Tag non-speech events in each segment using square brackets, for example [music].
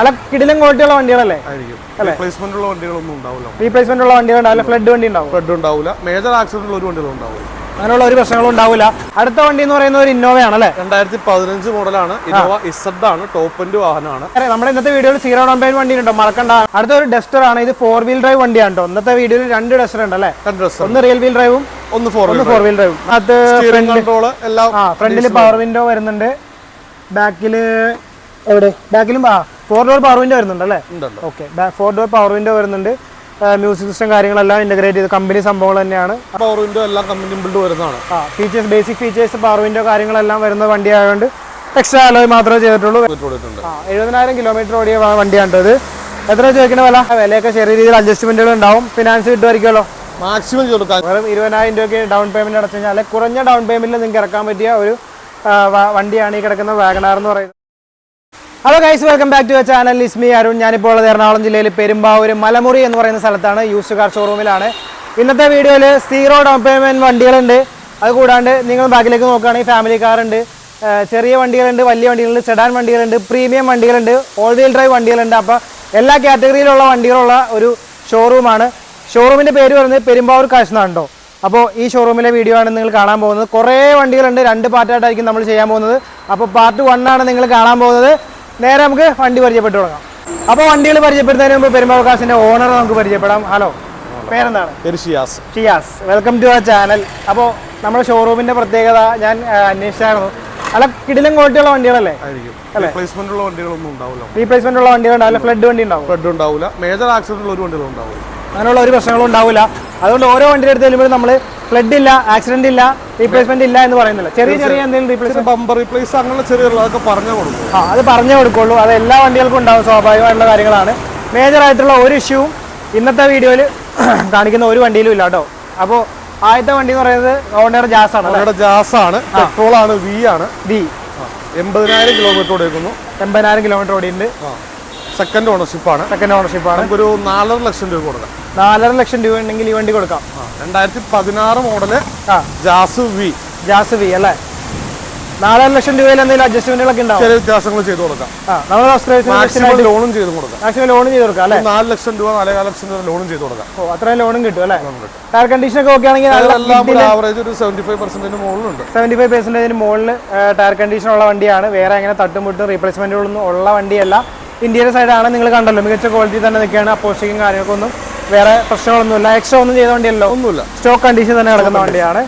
അല്ല കിടിലം ക്വാളിറ്റിയുള്ള വണ്ടികളല്ലേ? റീപ്ലേസ്മെന്റ് ഉള്ള വണ്ടികളൊന്നും ഉണ്ടാവില്ല. റീപ്ലേസ്മെന്റ് ഉള്ള വണ്ടികൾ ഉണ്ടാവില്ല ഫ്ലഡ് വണ്ടി ഉണ്ടാവും. ഫ്ലഡ് ഉണ്ടാവില്ല. മേജർ ആക്സിഡന്റ് ഉള്ള ഒരു വണ്ടികളും ഉണ്ടാവില്ല. അങ്ങനെയുള്ള ഒരു പ്രശ്നങ്ങളും ഉണ്ടാവില്ല. അടുത്ത വണ്ടി എന്ന് പറയുന്നത് ഒരു ഇന്നോവയാണ് അല്ലേ? രണ്ടായിരത്തി പതിനഞ്ച് മോഡലാണ് ഇന്നോവ ഇസഡ് ആണ് ടോപ്പ് എൻഡ് വാഹനമാണ് നമ്മുടെ ഇന്നത്തെ വീഡിയോയിൽ സീറോ ഡൗൺ പേയ്മെന്റ് വണ്ടി ഉണ്ടോ മറക്കണ്ട. അടുത്ത ഒരു ഡസ്റ്റർ ആണ്. ഇത് ഫോർ വീൽ ഡ്രൈവ് വണ്ടിയാണ് കേട്ടോ. ഇന്നത്തെ വീഡിയോയിൽ രണ്ട് ഡസ്റ്റർ ഉണ്ട് അല്ലേ? ഒന്ന് റിയൽ വീൽ ഡ്രൈവും ഒന്ന് ഫോർ ഒന്ന് ഫോർ വീൽ ഡ്രൈവും അത് ഫ്രണ്ടിൽ പവർ വിൻഡോ വരുന്നുണ്ട്. ബാക്കിൽ എവിടെ? ബാക്കിലും ആ ഫോർ ഡോർ പവർ വിൻഡോ വരുന്നുണ്ട് അല്ലേ? Okay four door power window വരുന്നുണ്ട്. മ്യൂസിക് സിസ്റ്റം കാര്യങ്ങളെല്ലാം ഇന്റഗ്രേറ്റ് ചെയ്ത് കമ്പനി സംഭവങ്ങൾ തന്നെയാണ്. പവർ വിൻഡോ എല്ലാം കമ്പനി ബിൽഡ് വരുന്നതാണ്. ആ features basic features power window കാര്യങ്ങളെല്ലാം വരുന്ന വണ്ടി ആയതുകൊണ്ട് എക്സ്ട്രാ അലോയ് മാത്രമേ ചെയ്തിട്ടുള്ളൂ. ആ എഴുപതിനായിരം കിലോമീറ്റർ ഓടിയ വണ്ടിയാണ് ഇത്. എത്ര ചോദിക്കുന്ന വില? വിലയൊക്കെ ചെറിയ രീതിയിൽ അഡ്ജസ്റ്റ്മെന്റുകൾ ഉണ്ടാവും. ഫിനാൻസ് കിട്ടുമായിരിക്കുമല്ലോ മാക്സിമം വെറും ഇരുപതിനായിരം രൂപയ്ക്ക് ഡൗൺ പേയ്മെന്റ് അടച്ചു കഴിഞ്ഞാൽ കുറഞ്ഞ ഡൗൺ പേയ്മെന്റിൽ നിങ്ങൾക്ക് ഇറക്കാൻ പറ്റിയ ഒരു വണ്ടിയാണ് ഈ കിടക്കുന്ന വാഗണാർ എന്ന് പറയുന്നത്. Hello guys welcome back to channel it's me Arun ഞാനിപ്പോൾ ഉള്ളത് എറണാകുളം ജില്ലയിൽ പെരുമ്പാവൂർ മലമുറി എന്ന് പറയുന്ന സ്ഥലത്താണ്. യൂസ്ഡ് കാർ ഷോറൂമിലാണ് ഇന്നത്തെ വീഡിയോയിൽ സീറോ ഡൗൺ പേയ്മെന്റ് വണ്ടികളുണ്ട്. അത് കൂടാണ്ട് നിങ്ങൾ ബാക്കിലേക്ക് നോക്കുകയാണെങ്കിൽ ഫാമിലി കാർ ഉണ്ട്. ചെറിയ വണ്ടികളുണ്ട് വലിയ വണ്ടികളുണ്ട് സെഡാൻ വണ്ടികളുണ്ട് പ്രീമിയം വണ്ടികളുണ്ട് ഓൾ വീൽ ഡ്രൈവ് വണ്ടികളുണ്ട്. അപ്പോൾ എല്ലാ കാറ്റഗറിയിലുള്ള വണ്ടികളുള്ള ഒരു ഷോറൂമാണ് ഷോറൂമിന്റെ പേര് പറയുന്നത് പെരുമ്പാവൂർ കാശ് അപ്പോൾ ഈ ഷോറൂമിലെ വീഡിയോ ആണ് നിങ്ങൾ കാണാൻ പോകുന്നത്. കുറേ വണ്ടികളുണ്ട്. രണ്ട് പാർട്ടായിട്ടായിരിക്കും നമ്മൾ ചെയ്യാൻ പോകുന്നത്. അപ്പോൾ പാർട്ട് വൺ ആണ് നിങ്ങൾ കാണാൻ പോകുന്നത്. നേരെ നമുക്ക് വണ്ടി പരിചയപ്പെട്ടു തുടങ്ങാം. അപ്പോൾ വണ്ടികൾ പരിചയപ്പെടുന്നതിന് മുമ്പ് പെരുമാവകാശിന്റെ ഓണർ നമുക്ക് പരിചയപ്പെടാം. ഹലോ പേരെന്താണ്? ഷിയാസ്. വെൽക്കം ടു ചാനൽ അപ്പോൾ നമ്മുടെ ഷോറൂമിന്റെ പ്രത്യേകത ഞാൻ അന്വേഷിച്ചായിരുന്നു. അല്ല കിടിലും ക്വാളിറ്റിയുള്ള വണ്ടികളല്ലേ? റീപ്ലേസ്മെന്റ് ഉള്ള വണ്ടികളൊന്നും ഉണ്ടാവില്ല. റീപ്ലേസ്മെന്റ് ഉള്ള വണ്ടികൾ ഉണ്ടാവില്ല ഫ്ലഡ് വണ്ടി ഉണ്ടാവും. ഫ്ലഡ് ഉണ്ടാവില്ല. മേജർ ആക്സിഡന്റ് ഉള്ള ഒരു വണ്ടികളും ഉണ്ടാവില്ല. അങ്ങനെയുള്ള ഒരു പ്രശ്നങ്ങളും ഉണ്ടാവില്ല. അതുകൊണ്ട് ഓരോ വണ്ടിയുടെ അടുത്ത് ചെല്ലുമ്പോൾ നമ്മൾ ഫ്ലഡ് ഇല്ല ആക്സിഡന്റ് ഇല്ല റീപ്ലേസ്മെന്റ് ഇല്ല എന്ന് പറയുന്നില്ല. ചെറിയ ചെറിയ എന്തെങ്കിലും റീപ്ലേസ്മെന്റ് ബമ്പർ റീപ്ലേസ് അങ്ങനെ ചെറിയ അതൊക്കെ പറഞ്ഞു കൊടുക്കും ആ അത് പറഞ്ഞേ കൊടുക്കുള്ളൂ. അത് എല്ലാ വണ്ടികൾക്കും ഉണ്ടാവും സ്വാഭാവികമായിട്ടുള്ള കാര്യങ്ങളാണ്. മേജർ ആയിട്ടുള്ള ഒരു ഇഷ്യൂവും ഇന്നത്തെ വീഡിയോയിൽ [clears throat] കാണിക്കുന്ന ഒരു വണ്ടിയിലും ഇല്ല കേട്ടോ. അപ്പോൾ ആദ്യത്തെ വണ്ടി എന്ന് പറയുന്നത് ഓണർ ജാസ് ആണ് ജാസ് ആണ്. പെട്രോൾ ആണ് വി ആണ്. വി എൺപതിനായിരം കിലോമീറ്റർ ഓടിക്കുന്നു എൺപതിനായിരം കിലോമീറ്റർ ഓടിയുണ്ട് സെക്കൻഡ് ഓണർഷിപ്പ് ആണ്. സെക്കൻഡ് ഓണർഷിപ്പാണ് നമുക്കൊരു നാലര ലക്ഷം രൂപ കൊടുക്കാം. നാലര ലക്ഷം രൂപ ഉണ്ടെങ്കിൽ ഈ വണ്ടി കൊടുക്കാം. രണ്ടായിരത്തി പതിനാറ് model Jazz V. Jazz V അല്ലേ? നാലര ലക്ഷം രൂപയിൽ എന്തെങ്കിലും അഡ്ജസ്റ്റ്മെന്റുകളൊക്കെ ഉണ്ടാവും? ചില വ്യത്യാസങ്ങൾ ചെയ്തു കൊടുക്കാം. നമ്മൾ ലോണും ചെയ്ത് കൊടുക്കാം. മാക്സിമം ലോൺ ചെയ്ത് കൊടുക്കാം അല്ലേ? നാല് ലക്ഷം രൂപ നാലേകാൽ ലക്ഷം രൂപ ലോണും ചെയ്ത് കൊടുക്കാം. ഓ അത്രയും ലോണും കിട്ടും അല്ലേ? ടയർ കണ്ടീഷൻ ഒക്കെ ഓക്കെ ആണെങ്കിൽ ആവറേജ് ഒരു സെവന്റി ഫൈവ് പെർസെന്റിന് മുകളിലുണ്ട്. സെവന്റി ഫൈവ് പെർസെന്റേജിന് മുകളിൽ ടയർ കണ്ടീഷൻ ഉള്ള വണ്ടിയാണ്. വേറെ അങ്ങനെ തട്ടും മുട്ടും റീപ്ലേസ്മെന്റുകളൊന്നും ഉള്ള വണ്ടിയല്ല. ഇന്ത്യയുടെ സൈഡാണ് നിങ്ങൾ കണ്ടല്ലോ. മികച്ച ക്വാളിറ്റി തന്നെ നിൽക്കുകയാണ്. അപ്പോസ്റ്റിക്കും കാര്യങ്ങൾക്കൊന്നും വേറെ പ്രശ്നങ്ങളൊന്നുമില്ല. എക്സ്ട്രാ ഒന്നും ചെയ്ത വണ്ടിയല്ലോ. ഒന്നുമില്ല. സ്റ്റോക്ക് കണ്ടീഷൻ തന്നെ കിടക്കുന്ന വണ്ടിയാണ്.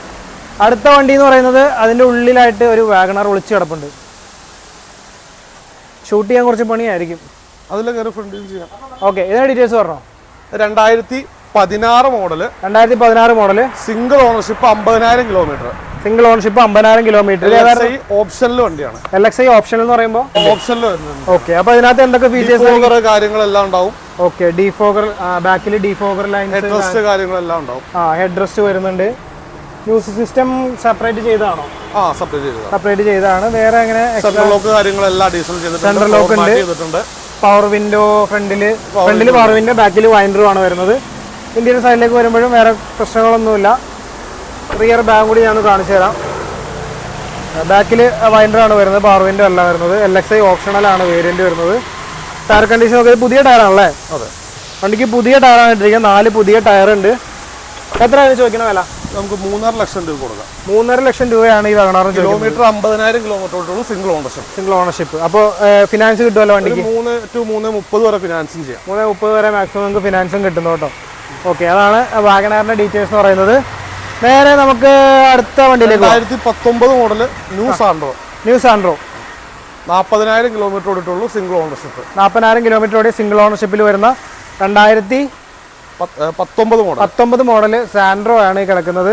അടുത്ത വണ്ടി എന്ന് പറയുന്നത് അതിന്റെ ഉള്ളിലായിട്ട് ഒരു വാഗണർ ഒളിച്ച് കിടപ്പുണ്ട്. ഷൂട്ട് ചെയ്യാൻ കുറച്ച് പണിയായിരിക്കും. അതിലൊക്കെ ഓക്കെ ഇതിന്റെ ഡീറ്റെയിൽസ് പറഞ്ഞോ? രണ്ടായിരത്തി പതിനാറ് മോഡൽ രണ്ടായിരത്തി പതിനാറ് മോഡൽ സിംഗിൾ ഓണർഷിപ്പ് അമ്പതിനായിരം കിലോമീറ്റർ സിംഗിൾ ഓണർഷിപ്പ് അമ്പതിനായിരം കിലോമീറ്റർ ഓപ്ഷനിൽ വണ്ടിയാണ്. എൽ എക്സ് ഐ ഓപ്ഷണൽ എന്ന് പറയുമ്പോൾ ഓപ്ഷനിൽ വരുന്നുണ്ട്. ഓക്കെ അപ്പൊ അതിനകത്ത് എന്തൊക്കെ ഫീച്ചേഴ്സ് കാര്യങ്ങളെല്ലാം ഉണ്ടാവും. ഓക്കെ ഡിഫോഗർ ബാക്കിൽ ഡിഫോഗർ ഹെഡ്രസ്റ്റ് കാര്യങ്ങളെല്ലാം ഉണ്ടാവും. ആ ഹെഡ് റെസ്റ്റ് വരുന്നുണ്ട്. മ്യൂസിക് സിസ്റ്റം സെപ്പറേറ്റ് ചെയ്താണോ ആ സെപ്പറേറ്റ് ചെയ്തത് സെപ്പറേറ്റ് ചെയ്താണ് വേറെ അങ്ങനെ സെൻട്രൽ ലോക്ക് കാര്യങ്ങളെല്ലാം ഡീസൽ ചെയ്തിട്ടുണ്ട്. സെൻട്രൽ ലോക്ക് ഉണ്ട്. പവർ വിൻഡോ ഫ്രണ്ടിൽ ഫ്രണ്ടിൽ പവർ വിൻഡോ ബാക്കിൽ വൈൻഡറും ആണ് വരുന്നത്. ഇന്ത്യൻ സൈഡിലേക്ക് വരുമ്പോഴും വേറെ പ്രശ്നങ്ങളൊന്നുമില്ല. റിയർ ബാഗ് കൂടി ഞാൻ കാണിച്ചു തരാം. ബാക്കിൽ വൈൻഡറാണ് വരുന്നത് ബാർവിന്റെ അല്ല വരുന്നത്. എൽ എക്സ് ഐ ഓപ്ഷണലാണ് വേരിയന്റ് വരുന്നത്. ടയർ കണ്ടീഷൻ ഒക്കെ പുതിയ ടയറാണല്ലേ അതെ. വണ്ടിക്ക് പുതിയ ടയറാണ് ഇട്ടിരിക്കുന്നത്. നാല് പുതിയ ടയർ ഉണ്ട്. എത്രയാണ് ചോദിക്കുന്ന വില? നമുക്ക് മൂന്നര ലക്ഷം രൂപ കൊടുക്കാം. മൂന്നര ലക്ഷം രൂപയാണ് ഈ ചോദിക്കുന്നത്. കിലോമീറ്റർ അമ്പതിനായിരം കിലോമീറ്റർ ഓട്ടുള്ളൂ സിംഗിൾ ഓണർഷിപ്പ് സിംഗിൾ ഓണർഷിപ്പ് അപ്പോൾ ഫിനാൻസ് കിട്ടുമല്ലോ വണ്ടിക്ക്? മൂന്ന് ടു മൂന്ന് മുപ്പത് വരെ ഫിനാൻസും ചെയ്യാം. മൂന്ന് മുപ്പത് വരെ മാക്സിമം നമുക്ക് ഫിനാൻസും കിട്ടുന്നു കേട്ടോ. ഓക്കെ അതാണ് വാഗനാറിന്റെ ഡീറ്റെയിൽസ് എന്ന് പറയുന്നത്. നേരെ നമുക്ക് അടുത്ത വണ്ടിയിലേക്ക് രണ്ടായിരത്തി പത്തൊമ്പത് model new Santro new Santro നാൽപ്പതിനായിരം കിലോമീറ്റർ ഓടിയിട്ടുള്ളൂ സിംഗിൾ ഓണർഷിപ്പ് നാൽപ്പതിനായിരം കിലോമീറ്റർ ഓടി സിംഗിൾ ഓണർഷിപ്പിൽ വരുന്ന രണ്ടായിരത്തി പത്തൊമ്പത് മോഡൽ പത്തൊമ്പത് മോഡൽ സാൻഡ്രോ ആണ് ഈ കിടക്കുന്നത്.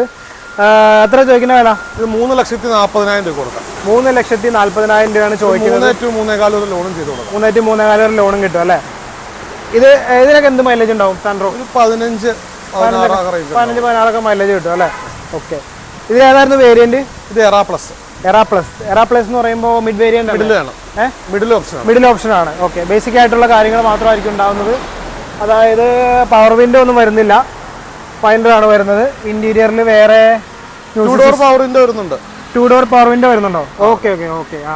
എത്ര ചോദിക്കുന്ന വേണം ഇത് മൂന്ന് ലക്ഷത്തി നാൽപ്പതിനായിരം രൂപ കൊടുക്കാം. മൂന്ന് ലക്ഷത്തി നാൽപ്പതിനായിരം രൂപയാണ് ചോദിക്കുന്നത്. മൂന്ന് ടു മൂന്നേകാലം ഒരു ലോണും ചെയ്ത് കൊടുക്കാം. മൂന്നായിരത്തി മൂന്നേകാലം ഒരു ലോണും കിട്ടും അല്ലേ? ഇത് ഇതിനൊക്കെ എന്ത് മൈലേജ് ഉണ്ടാവും സാൻഡ്രോ? പതിനഞ്ച് പതിനഞ്ച് പതിനാറൊക്കെ മൈലേജ് കിട്ടും അല്ലേ? ഓക്കെ ഇത് ഏതായിരുന്നു വേരിയന്റ് ഇത് Era plus Era plus Era plus എന്ന് പറയുമ്പോൾ mid variant middle option middle option ആണ്. ഓക്കെ ബേസിക് ആയിട്ടുള്ള കാര്യങ്ങൾ മാത്രമായിരിക്കും ഉണ്ടാവുന്നത്. അതായത് പവർ വിൻഡോ ഒന്നും വരുന്നില്ല. ആണ് വരുന്നത്. ഇന്റീരിയറിൽ വേറെ ടു ഡോർ പവർ വിൻഡോ വരുന്നുണ്ട്. ടു ഡോർ പവർ വിൻഡോ വരുന്നുണ്ടോ? ഓക്കെ ഓക്കെ ഓക്കെ ആ.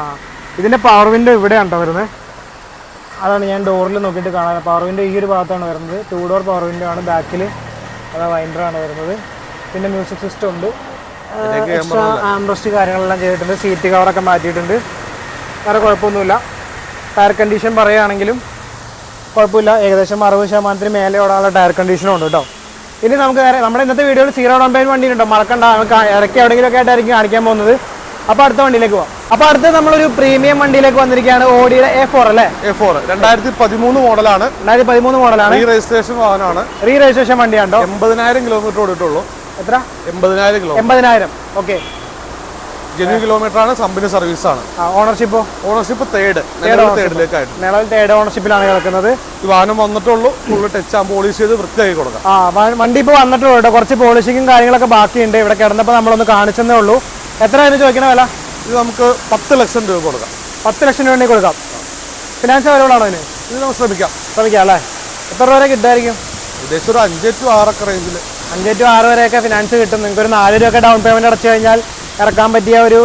ഇതിന്റെ പവർ വിൻഡോ ഇവിടെയാണ് കേട്ടോ വരുന്നത്? അതാണ് ഞാൻ ഡോറിൽ നോക്കിയിട്ട് കാണാൻ. പവർ വിൻഡോ ഈ ഒരു ഭാഗത്താണ് വരുന്നത്. ടു ഡോർ പവർ വിൻഡോ ആണ് ബാക്കിൽ അതാ വൈൻഡറാണ് വരുന്നത്. പിന്നെ മ്യൂസിക് സിസ്റ്റം ഉണ്ട്. എക്സ്ട്രാ ആംബ്രസ്റ്റ് കാര്യങ്ങളെല്ലാം ചെയ്തിട്ടുണ്ട്. സീറ്റ് കവറൊക്കെ മാറ്റിയിട്ടുണ്ട്. വേറെ കുഴപ്പമൊന്നുമില്ല. ടയർ കണ്ടീഷൻ പറയുകയാണെങ്കിലും കുഴപ്പമില്ല. ഏകദേശം അറുപത് ശതമാനത്തിന് മേലെ ഓടാനുള്ള ടയർ കണ്ടീഷനും ഉണ്ട് കേട്ടോ. ഇനി നമുക്ക് നേരെ നമ്മുടെ ഇന്നത്തെ വീഡിയോയിൽ സീറോ ഡൗൺ പേയ്മെന്റ് വണ്ടി ഉണ്ടോ മറക്കണ്ട. നമുക്ക് ഇടയ്ക്ക് എവിടെയെങ്കിലുമൊക്കെ ആയിട്ടായിരിക്കും കാണിക്കാൻ പോകുന്നത്. അപ്പോൾ അടുത്ത വണ്ടിയിലേക്ക് പോവാം. അപ്പൊ അടുത്ത് നമ്മളൊരു പ്രീമിയം വണ്ടിയിലേക്ക് വന്നിരിക്കുകയാണ് ഓഡിയുടെ എ ഫോർ അല്ലേ? എ ഫോർ രണ്ടായിരത്തി പതിമൂന്ന് മോഡലാണ്. രണ്ടായിരത്തി പതിമൂന്ന് മോഡലാണ്. റീ രജിസ്ട്രേഷൻ വാഹനമാണ്. റീ രജിസ്ട്രേഷൻ വണ്ടിയാണ്ടോ? എൺപതിനായിരം കിലോമീറ്റർ ഓടിയിട്ടുള്ളൂ. എത്ര? എൺപതിനായിരം കിലോ എൺപതിനായിരം. ഓക്കെ ജെന്യൂ കിലോമീറ്റർ ആണ് കമ്പനി സർവീസ് ആണ്. ഓണർഷിപ്പ് ഓണർഷിപ്പോ തേർഡ് തേർഡിലേക്കായിട്ട് നിലവിൽ തേർഡ് ഓണർഷിപ്പിലാണ് കിടക്കുന്നത്. വാഹനം വന്നിട്ടുള്ളൂ ഫുൾ ടച്ച് ആ പോളിഷ് ചെയ്ത് വൃത്തിയാക്കി കൊടുക്കാം. ആ വണ്ടി ഇപ്പോൾ വന്നിട്ടുള്ളൂ കേട്ടോ. കുറച്ച് പോളിഷിങ്ങും കാര്യങ്ങളൊക്കെ ബാക്കിയുണ്ട്. ഇവിടെ കിടന്നപ്പോൾ നമ്മളൊന്ന് കാണിച്ചെന്നേ ഉള്ളൂ. എത്രയായിരുന്നു ചോദിക്കണ വില? ഇത് നമുക്ക് പത്ത് ലക്ഷം രൂപ കൊടുക്കാം. പത്ത് ലക്ഷം രൂപ കൊടുക്കാം. ഫിനാൻസ് അവൈലബിൾ ആണോ അതിന്? ഇത് നമുക്ക് ശ്രമിക്കാം. ശ്രമിക്കാം അല്ലേ? എത്ര രൂപ വരെ കിട്ടുമായിരിക്കും? ഏകദേശം ഒരു അഞ്ച് ടു ആറൊക്കെ റേഞ്ചിൽ അഞ്ച് ടു ആറ് വരെയൊക്കെ ഫിനാൻസ് കിട്ടും. നിങ്ങൾക്ക് ഒരു നാല് രൂപയൊക്കെ ഡൗൺ പേയ്മെന്റ് അടച്ചു കഴിഞ്ഞാൽ ഇറക്കാൻ പറ്റിയ ഒരു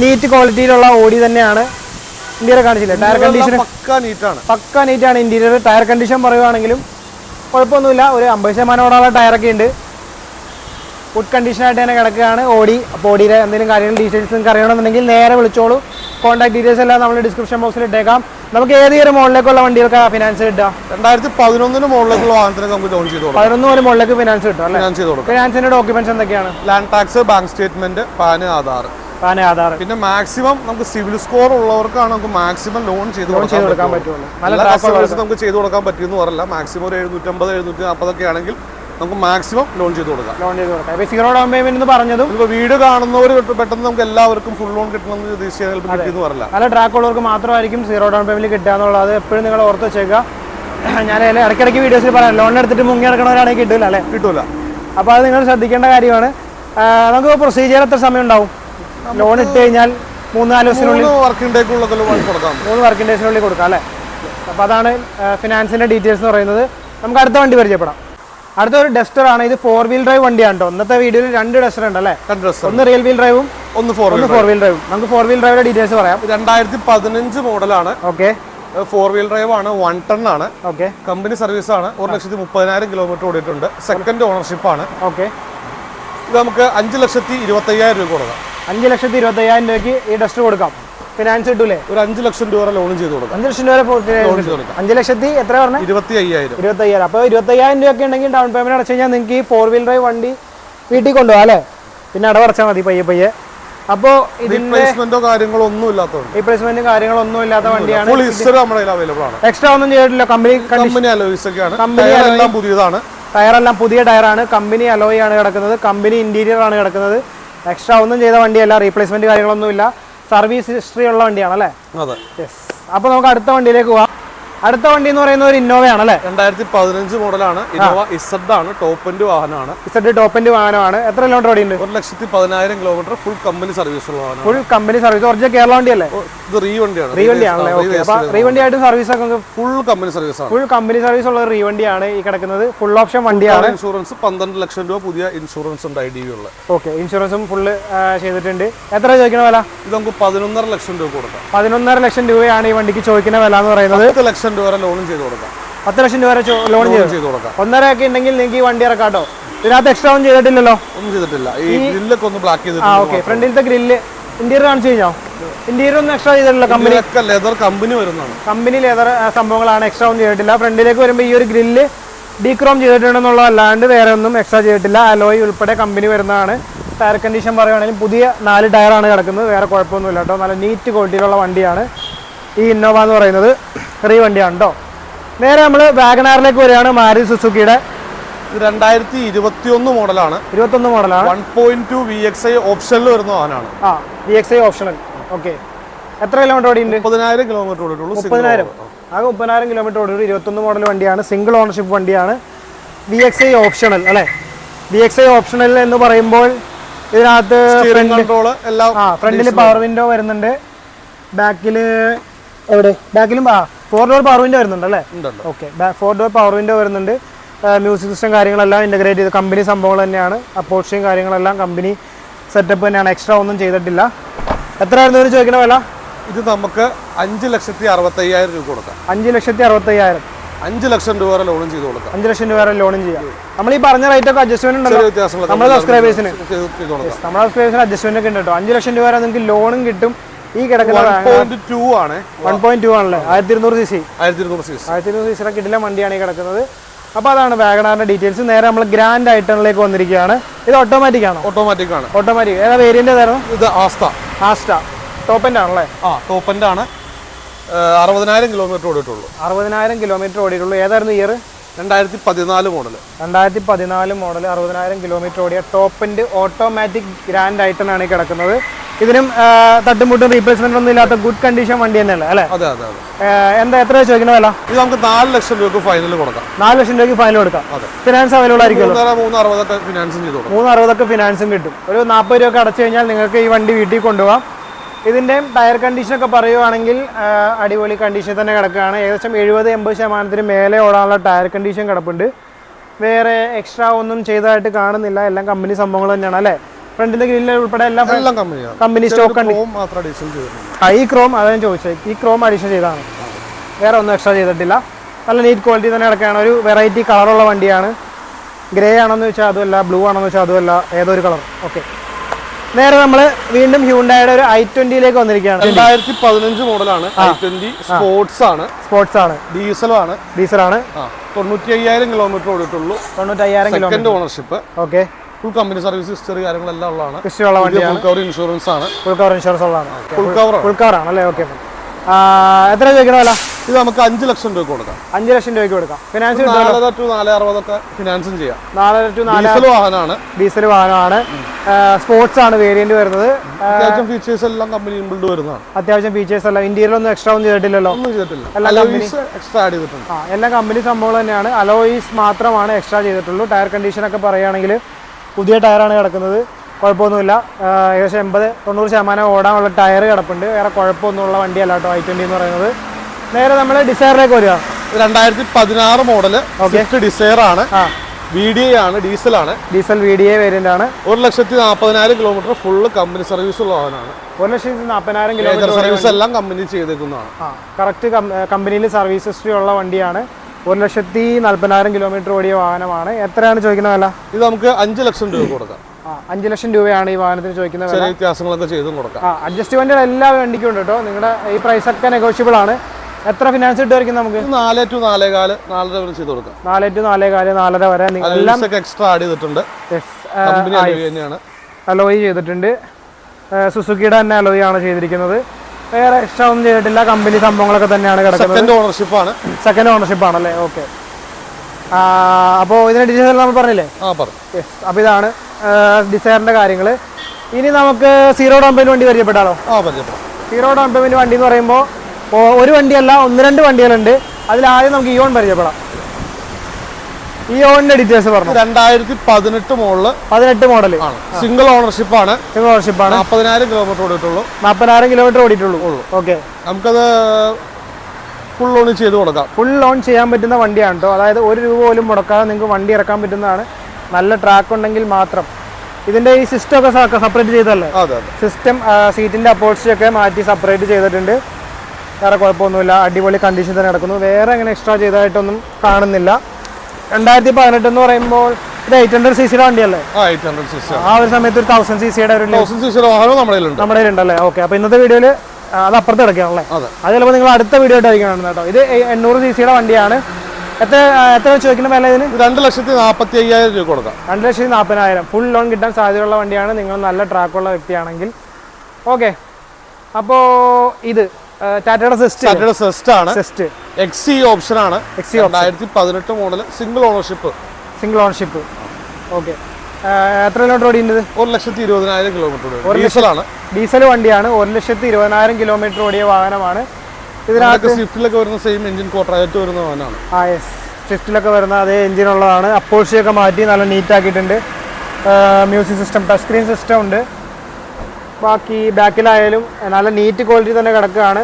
നീറ്റ് ക്വാളിറ്റിയിലുള്ള ഓടി തന്നെയാണ് ഇന്റീരിയർ കാണിച്ചില്ല? ടയർ കണ്ടീഷൻ പക്ക നീറ്റാണ് പക്ക നീറ്റാണ് ഇന്റീരിയർ ടയർ കണ്ടീഷൻ പറയുവാണെങ്കിലും കുഴപ്പമൊന്നുമില്ല. ഒരു അമ്പത് ശതമാനം ഓടാനുള്ള ടയറൊക്കെ ഉണ്ട്. ഫുഡ് കണ്ടീഷനായിട്ട് തന്നെ കിടക്കുകയാണ്. ഓടി അപ്പോൾ ഓടിയുടെ എന്തെങ്കിലും കാര്യങ്ങൾ ഡീറ്റെയിൽസ് നിങ്ങൾക്ക് അറിയണമെന്നുണ്ടെങ്കിൽ നേരെ വിളിച്ചോളൂ. കോൺടാക്ട് ഡീറ്റെയിൽസ് എല്ലാം നമ്മൾ ഡിസ്ക്രിപ്ഷൻ ബോക്സിൽ ഇട്ടേക്കാം. നമുക്ക് ഏത് ഒരു മുകളിലേക്കുള്ള വണ്ടികൾക്ക് ഫിനാൻസ് കിട്ടുക? രണ്ടായിരത്തി പതിനൊന്നിന് മുകളിലേക്കുള്ള വാഹനത്തിന് നമുക്ക് ലോൺ ചെയ്ത് പതിനൊന്ന് വരെ മുകളിലേക്ക് ഫിനാൻസ് കിട്ടും ഞാൻ ചെയ്ത് കൊടുക്കാം. ഫിനാൻസിന്റെ ഡോക്യുമെന്റ്സ് എന്തൊക്കെയാണ്? Land tax bank statement PAN Aadhaar PAN Aadhaar പിന്നെ മാക്സിമം നമുക്ക് സിവിൽ സ്കോർ ഉള്ളവർക്കാണ് നമുക്ക് മാക്സിമം ലോൺ ചെയ്ത് കൊടുക്കാൻ പറ്റുള്ളൂ. നമുക്ക് ചെയ്ത് കൊടുക്കാൻ പറ്റുമെന്ന് പറയില്ല മാക്സിമം ഒരു എഴുന്നൂറ്റമ്പത് എഴുന്നൂറ്റി നാൽപ്പതൊക്കെ ആണെങ്കിൽ നമുക്ക് മാക്സിമം ലോൺ ചെയ്ത് കൊടുക്കാം. ലോൺ ചെയ്ത് കൊടുക്കാം. ഇപ്പോൾ സീറോ ഡൗൺ പേയ്മെന്റ് എന്ന് പറഞ്ഞതും ഇപ്പോൾ വീട് കാണുന്നവർ പെട്ടെന്ന് നമുക്ക് എല്ലാവർക്കും ഫുൾ ലോൺ കിട്ടണമെന്ന് ഉദ്ദേശിച്ചു ചിലപ്പോൾ കിട്ടിയെന്ന് പറയില്ല നല്ല ട്രാക്ക് ഉള്ളവർക്ക് മാത്രമായിരിക്കും സീറോ ഡൗൺ പേയ്മെന്റ് കിട്ടുക എന്നുള്ളത് എപ്പോഴും നിങ്ങൾ ഓർത്ത് വെച്ചേക്കുക. ഞാൻ ഇടയ്ക്കിടയ്ക്ക് വീഡിയോസിൽ പറയാം. ലോൺ എടുത്തിട്ട് മുങ്ങി നടക്കണവരാണെങ്കിൽ കിട്ടില്ല അല്ലേ? കിട്ടൂല. അപ്പോൾ അത് നിങ്ങൾ ശ്രദ്ധിക്കേണ്ട കാര്യമാണ്. നമുക്ക് പ്രൊസീജിയർ എത്ര സമയം ഉണ്ടാവും? ലോൺ ഇട്ട് കഴിഞ്ഞാൽ മൂന്ന് നാല് ദിവസത്തിനുള്ളിൽ വർക്കിംഗ് ഡേക്കുള്ള ലോൺ കൊടുക്കാം. മൂന്ന് വർക്കിംഗ് ഡേയ്സിനുള്ളിൽ കൊടുക്കാം അല്ലേ? അപ്പോൾ അതാണ് ഫിനാൻസിന്റെ ഡീറ്റെയിൽസ് എന്ന് പറയുന്നത്. നമുക്ക് അടുത്ത വണ്ടി പരിചയപ്പെടാം. അടുത്ത ഒരു ഡസ്റ്റർ ആണ്. ഇത് ഫോർ വീൽ ഡ്രൈവ് വണ്ടിയാണ് കേട്ടോ ഇന്നത്തെ വീഡിയോയിൽ രണ്ട് ഡസ്റ്റർ ഉണ്ട് അല്ലേ? ഒന്ന് റിയൽ വീൽ ഡ്രൈവും ഒന്ന് ഫോർ ഒന്ന് ഫോർ വീൽ ഡ്രൈവും നമുക്ക് ഫോർ വീൽ ഡ്രൈവിന്റെ ഡീറ്റെയിൽസ് പറയാം. രണ്ടായിരത്തി പതിനഞ്ച് മോഡലാണ് ഓക്കെ ഫോർ വീൽ ഡ്രൈവ് ആണ് വൺ ടൺ ആണ്. ഓക്കെ കമ്പനി സർവീസ് ആണ്. ഒരു ലക്ഷത്തി മുപ്പതിനായിരം കിലോമീറ്റർ ഓടിയിട്ടുണ്ട്. സെക്കൻഡ് ഓണർഷിപ്പ് ആണ്. ഓക്കെ ഇത് നമുക്ക് അഞ്ച് ലക്ഷത്തി ഇരുപത്തയ്യായിരം രൂപ കൊടുക്കാം. അഞ്ച് ലക്ഷത്തി ഇരുപത്തയ്യായിരം രൂപയ്ക്ക് ഈ ഡസ്റ്റർ കൊടുക്കാം. ഫിനാൻസ് കിട്ടൂലേ ഒരു അഞ്ച് ലക്ഷം രൂപ ലോൺ ചെയ്ത് കൊടുക്കും. അഞ്ച് ലക്ഷം രൂപ വരെ ലക്ഷത്തി എത്ര പറഞ്ഞു ഇരുപത്തി അയ്യായിരം അഞ്ച് ഇരുപത്തി അയ്യായിരം അപ്പോൾ ഇരുപത്തയ്യായിരം. രൂപയൊക്കെ ഉണ്ടെങ്കിൽ ഡൗൺ പേയ്മെന്റ് അടച്ചു കഴിഞ്ഞാൽ നിങ്ങൾക്ക് ഈ ഫോർ വീൽ ഡ്രൈവ് വണ്ടി വീട്ടിൽ കൊണ്ടുപോകാം അല്ലേ? പിന്നെ അടവടച്ചാൽ മതി പയ്യെ പയ്യെ. അപ്പോ റീപ്ലേസ്മെന്റോ കാര്യങ്ങളോ ഒന്നും ഇല്ലാത്തതുകൊണ്ട്. റീപ്ലേസ്മെന്റും കാര്യങ്ങളൊന്നും ഇല്ലാത്ത വണ്ടിയാണ് ഫുൾ ഹിസ്റ്ററി നമ്മുടെ കയ്യിൽ അവൈലബിൾ ആണ്. എക്സ്ട്രാ ഒന്നും ചെയ്തിട്ടില്ല. കമ്പനി കമ്പനി അലോയ്സ് ഒക്കെയാണ്. Tyre എല്ലാം പുതിയതാണ്. ടയറെല്ലാം പുതിയ ടയറാണ് കമ്പനി അലോയ് ആണ് കിടക്കുന്നത്. കമ്പനി ഇന്റീരിയർ ആണ് കിടക്കുന്നത്. എക്സ്ട്രാ ഒന്നും ചെയ്ത വണ്ടിയല്ല. റീപ്ലേസ്മെന്റ് കാര്യങ്ങളൊന്നുമില്ല സർവീസ് ഹിസ്റ്ററി ഉള്ള വണ്ടിയാണ് അല്ലേ അതെ. യെസ് അപ്പോൾ നമുക്ക് അടുത്ത വണ്ടിയിലേക്ക് പോവാം. അടുത്ത വണ്ടി എന്ന് പറയുന്നത് ഒരു ഇന്നോവയാണ് അല്ലേ? രണ്ടായിരത്തി പതിനഞ്ച് മോഡലാണ്. ഇന്നോവ ഇസഡ് ആണ് ടോപ്പ് എൻഡ് വാഹനമാണ്. ഇസഡ് ടോപ്പിന്റെ വാഹനമാണ്. എത്ര കിലോമീറ്റർ ഓടി ഒരു ലക്ഷത്തി പതിനായിരം കിലോമീറ്റർ ഫുൾ കമ്പനി സർവീസ് ഉള്ള full company service original Kerala വണ്ടി അല്ലേ ഇത് റീ വണ്ടിയാണ്. റീ വണ്ടിയാണ് റീ വണ്ടി ആയിട്ട് സർവീസ് ഒക്കെ ഫുൾ കമ്പനി സർവീസ് ആണ്. ഫുൾ കമ്പനി സർവീസ് ഉള്ള റീ വണ്ടിയാണ് ഈ കിടക്കുന്നത്. ഫുൾ ഓപ്ഷൻ വണ്ടിയാണ്. ഇൻഷുറൻസ് പന്ത്രണ്ട് ലക്ഷം രൂപ പുതിയ ഇൻഷുറൻസ് ഉണ്ട് ഐ ഡി ഉള്ള ഓക്കെ ഇൻഷുറൻസും ഫുള്ള് ചെയ്തിട്ടുണ്ട്. എത്ര ചോദിക്കുന്ന വില? ഇത് നമുക്ക് പതിനൊന്നര ലക്ഷം രൂപ കൊടുക്കാം. പതിനൊന്നര ലക്ഷം രൂപയാണ് ഈ വണ്ടിക്ക് ചോദിക്കുന്ന വില എന്ന് പറയുന്നത്. പത്ത് ലക്ഷം രൂപ വരെ ലോണും ചെയ്ത് കൊടുക്കാം. പത്ത് ലക്ഷം രൂപ വരെ ലോൺ ചെയ്തു. കൊടുക്കാം. ഒന്നര ഒക്കെ ഉണ്ടെങ്കിൽ നിങ്ങൾക്ക് ഈ വണ്ടി ഇറക്കാട്ടോ. കേട്ടോ ഇതിനകത്ത് എക്സ്ട്രാ ഒന്നും ചെയ്തിട്ടില്ലല്ലോ? ഒന്നും ചെയ്തിട്ടില്ല. ഈ ഗ്രില്ലൊക്കെ ഒന്ന് ബ്ലാക്ക് ആ ചെയ്തിട്ടുണ്ട് ഓക്കെ ഫ്രണ്ടിലത്തെ ഗ്രില്ല് ഇന്റീരിയർ കാണിച്ചു കഴിഞ്ഞോ? ഇന്റീരിയർ ഒന്നും എക്സ്ട്രാ ചെയ്തിട്ടില്ല കമ്പനി ലെതർ കമ്പനി വരുന്നതാണ്. കമ്പനി ലെതർ സംഭവങ്ങളാണ് എക്സ്ട്രാ ഒന്നും ചെയ്തിട്ടില്ല. ഫ്രണ്ടിലേക്ക് വരുമ്പോൾ ഈ ഒരു ഗ്രില്ല് ഡീക്രോം ചെയ്തിട്ടുണ്ടെന്നുള്ളതല്ലാണ്ട് വേറെ ഒന്നും എക്സ്ട്രാ ചെയ്തിട്ടില്ല. അലോയ് ഉൾപ്പെടെ കമ്പനി വരുന്നതാണ്. ടയർ കണ്ടീഷൻ പറയുകയാണെങ്കിൽ പുതിയ നാല് ടയറാണ് കിടക്കുന്നത്. വേറെ കുഴപ്പമൊന്നുമില്ല കേട്ടോ. നല്ല നീറ്റ് ക്വാളിറ്റിയിലുള്ള വണ്ടിയാണ്. ഈ ഇന്നോവ എന്ന് പറയുന്നത് ചെറിയ വണ്ടിയാണ് കേട്ടോ നേരെ നമ്മൾ വാഗനാറിലേക്ക് വരികയാണ്. മാരി സുസുക്കിയുടെ രണ്ടായിരത്തി ഇരുപത്തി ഒന്ന് മോഡലാണ്. ഇരുപത്തൊന്ന് മോഡലാണ്. One point two V X I ഓപ്ഷനിൽ വരുന്ന വാഹനമാണ്. ആ V X I optional okay എത്ര കിലോമീറ്റർ ഓടിയുണ്ട് മുപ്പതിനായിരം കിലോമീറ്റർ ഓടിയിട്ടുള്ളൂ മുപ്പതിനായിരം. ആകെ മുപ്പതിനായിരം കിലോമീറ്റർ ഓടി ഇരുപത്തൊന്ന് മോഡൽ വണ്ടിയാണ്. സിംഗിൾ ഓണർഷിപ്പ് വണ്ടിയാണ്. വി എക്സ് ഐ ഓപ്ഷണൽ അല്ലേ? വി എക്സ് ഐ ഓപ്ഷണൽ എന്ന് പറയുമ്പോൾ ഇതിനകത്ത് സ്റ്റിയറിംഗ് കൺട്രോൾ എല്ലാം ആ ഫ്രണ്ടിൽ പവർ വിൻഡോ വരുന്നുണ്ട്. ബാക്കിൽ എവിടെ? ബാക്കിലും ആ ഫോർ ഡോർ പവർ വിൻഡോ വരുന്നുണ്ട് അല്ലേ? Okay four door power window വരുന്നുണ്ട്. മ്യൂസിക് സിസ്റ്റം കാര്യങ്ങളെല്ലാം ഇന്റഗ്രേറ്റ് ചെയ്ത് കമ്പനി സംഭവങ്ങൾ തന്നെയാണ്. അപ്പോർച്ചയും കാര്യങ്ങളെല്ലാം കമ്പനി സെറ്റപ്പ് തന്നെയാണ്. എക്സ്ട്രാ ഒന്നും ചെയ്തിട്ടില്ല. എത്രയായിരുന്നു ഇതിന് ചോദിക്കുന്ന വില? ഇത് നമുക്ക് അഞ്ച് ലക്ഷത്തി അറുപത്തയ്യായിരം രൂപ കൊടുക്കാം. അഞ്ച് ലക്ഷത്തി അറുപത്തയ്യായിരം. അഞ്ച് ലക്ഷം രൂപ വരെ ലോണും ചെയ്ത് കൊടുക്കാം. അഞ്ച് ലക്ഷം രൂപ വരെ ലോണും ചെയ്യാം. നമ്മൾ ഈ പറഞ്ഞ റേറ്റ് ഒക്കെ അഡ്ജസ്റ്റ്മെന്റ് ഉണ്ടല്ലോ? നമ്മുടെ സബ്സ്ക്രൈബേഴ്സിന് നമ്മുടെ സബ്സ്ക്രൈബേഴ്സിന് അഡ്ജസ്റ്റ്മെന്റ് ഒക്കെ ഉണ്ട് കേട്ടോ. അഞ്ച് ലക്ഷം രൂപ വരെ നിങ്ങൾക്ക് ലോണും കിട്ടും. ഈ കിടക്കുന്ന വൺ പോയിന്റ് ടു ആണ്. വൺ പോയിന്റ് ടു ആണല്ലേ? ആയിരത്തി ഇരുന്നൂറ് സി സി ആയിരത്തി ഇരുന്നൂറ് സീസ് ആയിരത്തി ഇരുന്നൂറ് സി സിയുടെ കിടില വണ്ടിയാണ് ഈ കിടക്കുന്നത്. അപ്പോൾ അതാണ് വാഗണാറിന്റെ ഡീറ്റെയിൽസ് നേരെ നമ്മൾ ഗ്രാൻഡ് ഐറ്റണിലേക്ക് വന്നിരിക്കുകയാണ്. ഇത് ഓട്ടോമാറ്റിക് ആണ്? ഓട്ടോമാറ്റിക് ആണ്. ഓട്ടോമാറ്റിക് ഏതാ വേരിയന്റ് ഏതായിരുന്നു? ഇത് ആസ്ത ആസ്റ്റ ടോപ്പ് എൻഡ് ആണല്ലേ? ആ ടോപ്പന്റ് ആണ്. അറുപതിനായിരം കിലോമീറ്റർ ഓടിയിട്ടുള്ളൂ. അറുപതിനായിരം കിലോമീറ്റർ ഓടിയിട്ടുള്ളൂ. ഏതായിരുന്നു ഇയർ രണ്ടായിരത്തി പതിനാല് മോഡൽ രണ്ടായിരത്തി പതിനാല് മോഡൽ അറുപതിനായിരം കിലോമീറ്റർ ഓടിയ top end automatic Grand i ten ആണ് കിടക്കുന്നത്. ഇതിനും തട്ടുമുട്ടും റീപ്ലേസ്മെന്റ് ഒന്നും ഇല്ലാത്ത ഗുഡ് കണ്ടീഷൻ വണ്ടി തന്നെയല്ലേ അല്ലേ? അതെ അതെ എന്താ എത്ര ചോദിക്കുന്ന വില? ഇത് നമുക്ക് നാല് ലക്ഷം രൂപക്ക് ഫൈനൽ കൊടുക്കാം. നാല് ലക്ഷം രൂപയ്ക്ക് ഫൈനൽ കൊടുക്കാം. ഫിനാൻസ് അവൈലബിൾ ആയിരിക്കും മൂന്ന് അറുപതൊക്കെ ഫിനാൻസും കിട്ടും. ഒരു നാൽപ്പത് രൂപ അടച്ചു കഴിഞ്ഞാൽ നിങ്ങൾക്ക് ഈ വണ്ടി വീട്ടിൽ കൊണ്ടുപോകാം. ഇതിന്റെയും ടയർ കണ്ടീഷനൊക്കെ പറയുവാണെങ്കിൽ അടിപൊളി കണ്ടീഷനിൽ തന്നെ കിടക്കുകയാണ്. ഏകദേശം എഴുപത് എൺപത് ശതമാനത്തിന് മേലെ ഓടാനുള്ള ടയർ കണ്ടീഷൻ കിടപ്പുണ്ട്. വേറെ എക്സ്ട്രാ ഒന്നും ചെയ്തതായിട്ട് കാണുന്നില്ല. എല്ലാം കമ്പനി സംഭവങ്ങൾ തന്നെയാണ് അല്ലേ? ഫ്രണ്ടിന്റെ ഗ്രില്ലിൽ ഉൾപ്പെടെ എല്ലാം കമ്പനി സ്റ്റോക്ക് ആ ഈ ക്രോം അതാണ് ചോദിച്ചത്. ഈ ക്രോം അഡീഷൻ ചെയ്താണ് വേറെ ഒന്നും എക്സ്ട്രാ ചെയ്തിട്ടില്ല. നല്ല നീറ്റ് ക്വാളിറ്റി തന്നെ കിടക്കുകയാണ്. ഒരു വെറൈറ്റി കളറുള്ള വണ്ടിയാണ്. ഗ്രേ ആണെന്ന് വെച്ചാൽ അതുമല്ല ബ്ലൂ ആണെന്ന് വെച്ചാൽ അതുമല്ല ഏതൊരു കളർ ഓക്കെ നേരെ നമ്മൾ വീണ്ടും ഹ്യൂണ്ടായുടെ ഒരു ഐ ട്വന്റിയിലേക്ക് വന്നിരിക്കുകയാണ്. രണ്ടായിരത്തി പതിനഞ്ച് മോഡലാണ് ഐ ട്വന്റി സ്പോർട്സ് ആണ് സ്പോർട്സ് ആണ് ഡീസലാണ്. ഡീസലാണ്. തൊണ്ണൂറ്റി അയ്യായിരം കിലോമീറ്റർ ഓടിയിട്ടുള്ളൂ. തൊണ്ണൂറ്റയ്യായിരം second ownership okay. Full company service history കാര്യങ്ങളെല്ലാം ഉള്ളതാണ്. ഫുൾ കവർ ഇൻഷുറൻസ് ആണ്. ഫുൾ കവർ ഇൻഷുറൻസ് ഉള്ളതാണ്. ഫുൾ കവർ ഫുൾ കവർ ആണ് അല്ലേ? ഓക്കെ എത്ര ചോദിക്കണോ വില? ഇത് നമുക്ക് അഞ്ച് ലക്ഷം രൂപ കൊടുക്കാം. അഞ്ച് ലക്ഷം രൂപയ്ക്ക് കൊടുക്കാം. ഫിനാൻസ് നാലര ടു നാല് അറുപതൊക്കെ ഫിനാൻസും ചെയ്യാം. നാലര ടു നാല് ഡീസൽ വാഹനമാണ്. ഡീസൽ വാഹനമാണ്. സ്പോർട്സ് ആണ് വേരിയന്റ് വരുന്നത്. അത്യാവശ്യം ഫീച്ചേഴ്സ് എല്ലാം കമ്പനി ഇൻബിൾഡ് വരുന്നതാണ്. അത്യാവശ്യം ഫീച്ചേഴ്സ് എല്ലാം. ഇന്ത്യയിൽ ഒന്നും എക്സ്ട്രാ ഒന്നും ചെയ്തിട്ടില്ലല്ലോ? ഒന്നും ചെയ്തിട്ടില്ല. എക്സ്ട്രാ ആഡ് ചെയ്തിട്ടുണ്ട്. ആ എല്ലാം കമ്പനി സംഭവം തന്നെയാണ്. അലോയിസ് മാത്രമാണ് എക്സ്ട്രാ ചെയ്തിട്ടുള്ളൂ. ടയർ കണ്ടീഷൻ ഒക്കെ പറയുകയാണെങ്കിൽ പുതിയ ടയറാണ് കിടക്കുന്നത്. കുഴപ്പമൊന്നുമില്ല. ഏകദേശം എൺപത് തൊണ്ണൂറ് ശതമാനം ഓടാനുള്ള ടയർ കിടപ്പുണ്ട്. വേറെ കുഴപ്പമൊന്നുമുള്ള വണ്ടിയല്ല കേട്ടോ. ഐ ട്വന്റി എന്ന് പറയുന്നത്. നേരെ നമ്മൾ ഡിസൈറിലേക്ക് വരിക. രണ്ടായിരത്തി പതിനാറ് മോഡൽ ഡിസൈർ ആണ്. വി ഡി എ ആണ് ഡീസലാണ് diesel V D A variant ആണ്. ഒരു ലക്ഷത്തി നാൽപ്പതിനായിരം കിലോമീറ്റർ ഫുള്ള് കമ്പനി സർവീസ് ഉള്ള വാഹനമാണ്. ഒരു ലക്ഷത്തി നാൽപ്പതിനായിരം കിലോമീറ്റർ സർവീസ് എല്ലാം കമ്പനി ചെയ്തേക്കുന്നതാണ്. കറക്റ്റ് കമ്പനിയിൽ സർവീസ് ഹിസ്റ്ററി ഉള്ള വണ്ടിയാണ്. ഒരു ലക്ഷത്തി നാൽപ്പതിനായിരം കിലോമീറ്റർ ഓടിയ വാഹനമാണ്. എത്രയാണ് ചോദിക്കുന്ന വില? ഇത് നമുക്ക് അഞ്ച് ലക്ഷം രൂപ കൊടുക്കാം. അഞ്ച് ലക്ഷം രൂപയാണ് ഈ വാഹനത്തിന് ചോദിക്കുന്ന വില. ചെറിയ വ്യത്യാസങ്ങളൊക്കെ ചെയ്തും കൊടുക്കാം. അഡ്ജസ്റ്റ്മെന്റ് എല്ലാ വണ്ടിക്കും ഉണ്ട് കേട്ടോ. നിങ്ങളുടെ ഈ പ്രൈസ് ഒക്കെ നെഗോഷ്യബിൾ ആണ്. എത്ര ഫിനാൻസ് കിട്ടുമായിരിക്കും നമുക്ക്? നാല് ടു നാലേകാൽ നാലര വരെ ചെയ്ത് കൊടുക്കാം. നാല് ടു നാലേ കാൽ നാലര വരെ. എല്ലാം എക്സ്ട്രാ ആഡ് ചെയ്തിട്ടുണ്ട്. തന്നെയാണ് അലോയി ചെയ്തിട്ടുണ്ട്. സുസുക്കിയുടെ തന്നെ അലോയി ആണ് ചെയ്തിരിക്കുന്നത്. വേറെ എക്സ്ട്രാ ഒന്നും ചെയ്തിട്ടില്ല. കമ്പനി സംഭവങ്ങളൊക്കെ തന്നെയാണ് കിടക്കുന്നത്. സെക്കൻഡ് ഓണർഷിപ്പ് ആണ്. സെക്കൻഡ് ഓണർഷിപ്പ് ആണല്ലേ? ഓക്കെ അപ്പോൾ ഇതിന്റെ ഡീറ്റെയിൽസ് നമ്മൾ പറഞ്ഞില്ലേ? ആ പറ യെസ് അപ്പോൾ ഇതാണ് ഡിസൈറിന്റെ കാര്യങ്ങൾ ഇനി നമുക്ക് സീറോ ഡൗൺ പേയ്മെന്റ് വണ്ടി പരിചയപ്പെട്ടാലോ? ആ പരിചയപ്പെടാം. സീറോ ഡൗൺ പേയ്മെന്റ് വണ്ടി എന്ന് പറയുമ്പോൾ ഒരു വണ്ടിയല്ല ഒന്ന് രണ്ട് വണ്ടികളുണ്ട്. അതിൽ ആദ്യം നമുക്ക് ഇയോൺ പരിചയപ്പെടാം. ഇയോണിന്റെ ഡീറ്റെയിൽസ് പറഞ്ഞു? രണ്ടായിരത്തി പതിനെട്ട് മോഡൽ. പതിനെട്ട് മോഡൽ സിംഗിൾ ഓണർഷിപ്പ് ആണ്. സിംഗിൾ ഓണർഷിപ്പ് ആണ്. നാൽപ്പതിനായിരം കിലോമീറ്റർ ഓടിയിട്ടുള്ളൂ. നാൽപ്പതിനായിരം കിലോമീറ്റർ ഓടിയിട്ടുള്ളൂ. ഓക്കെ നമുക്കത് ഫുൾ ഓൺ ചെയ്ത് കൊടുക്കാം. ഫുൾ ഓൺ ചെയ്യാൻ പറ്റുന്ന വണ്ടിയാണ് കേട്ടോ അതായത് ഒരു രൂപ പോലും മുടക്കാതെ നിങ്ങൾക്ക് വണ്ടി ഇറക്കാൻ പറ്റുന്നതാണ്. നല്ല ട്രാക്ക് ഉണ്ടെങ്കിൽ മാത്രം. ഇതിന്റെ ഈ സിസ്റ്റം ഒക്കെ സെപ്പറേറ്റ് ചെയ്തല്ലേ സിസ്റ്റം സീറ്റിന്റെ അപ്പോൾസ് ഒക്കെ മാറ്റി സെപ്പറേറ്റ് ചെയ്തിട്ടുണ്ട്. വേറെ കുഴപ്പമൊന്നുമില്ല. അടിപൊളി കണ്ടീഷൻ തന്നെ നടക്കുന്നു. വേറെ അങ്ങനെ എക്സ്ട്രാ ചെയ്തതായിട്ടൊന്നും കാണുന്നില്ല. രണ്ടായിരത്തി പതിനെട്ട് എന്ന് പറയുമ്പോൾ ഇത് എയ്റ്റ് ഹൺഡ്രഡ് സി സിയുടെ വണ്ടിയല്ലേ? ആ ഒരു സമയത്ത് ഒരു തൗസൻഡ് സി സിയുടെ ഒരു നമ്മുടെ ഉണ്ടല്ലേ ഓക്കെ അപ്പൊ ഇന്നത്തെ വീഡിയോയിൽ അത് അപ്പുറത്ത് കിടക്കുകയാണല്ലേ? അതെ. അത് ചിലപ്പോൾ നിങ്ങൾ അടുത്ത വീഡിയോ ആയിട്ടായിരിക്കും കാണുന്നത് കേട്ടോ. ഇത് എണ്ണൂറ് സി സിയുടെ വണ്ടിയാണ്. എത്ര എത്ര എത്ര ചോദിക്കുന്ന വില ഇതിന്? ഇത് രണ്ട് ലക്ഷത്തി നാൽപ്പത്തി അയ്യായിരം രൂപ കൊടുക്കാം. രണ്ട് ലക്ഷത്തി നാൽപ്പതിനായിരം ഫുൾ ലോൺ കിട്ടാൻ സാധ്യതയുള്ള വണ്ടിയാണ്. നിങ്ങൾ നല്ല ട്രാക്കുള്ള വ്യക്തിയാണെങ്കിൽ. ഓക്കെ അപ്പോൾ ഇത് ടാറ്റയുടെ സിസ്റ്റ് സാറ്റർഡേ സെസ്റ്റ് ആണ്. സിസ്റ്റ് എക്സി ഓപ്ഷൻ ആണ്. എക്സി രണ്ടായിരത്തി പതിനെട്ട് model single ownership single ownership okay എത്ര കിലോമീറ്റർ ഓടിയുണ്ട് ഒരു ലക്ഷത്തി ഇരുപതിനായിരം കിലോമീറ്റർ ഡീസലാണ് ഡീസൽ വണ്ടിയാണ്. ഒരു ലക്ഷത്തി ഇരുപതിനായിരം കിലോമീറ്റർ ഓടിയ വാഹനമാണ്. ഇതിനകത്ത് ഇതിനകത്ത് സ്വിഫ്റ്റിലൊക്കെ വരുന്ന സെയിം എഞ്ചിൻ കോട്ടറായിട്ട് വരുന്ന വാഹനമാണ്. ആ യെസ് സ്വിഫ്റ്റിലൊക്കെ വരുന്ന അതേ എഞ്ചിൻ ഉള്ളതാണ്. അപ്പോഴ്സിയൊക്കെ മാറ്റി നല്ല നീറ്റ് ആക്കിയിട്ടുണ്ട്. Music system touch screen system ഉണ്ട്. ബാക്കി ബാക്കിലായാലും നല്ല നീറ്റ് ക്വാളിറ്റി തന്നെ കിടക്കുകയാണ്.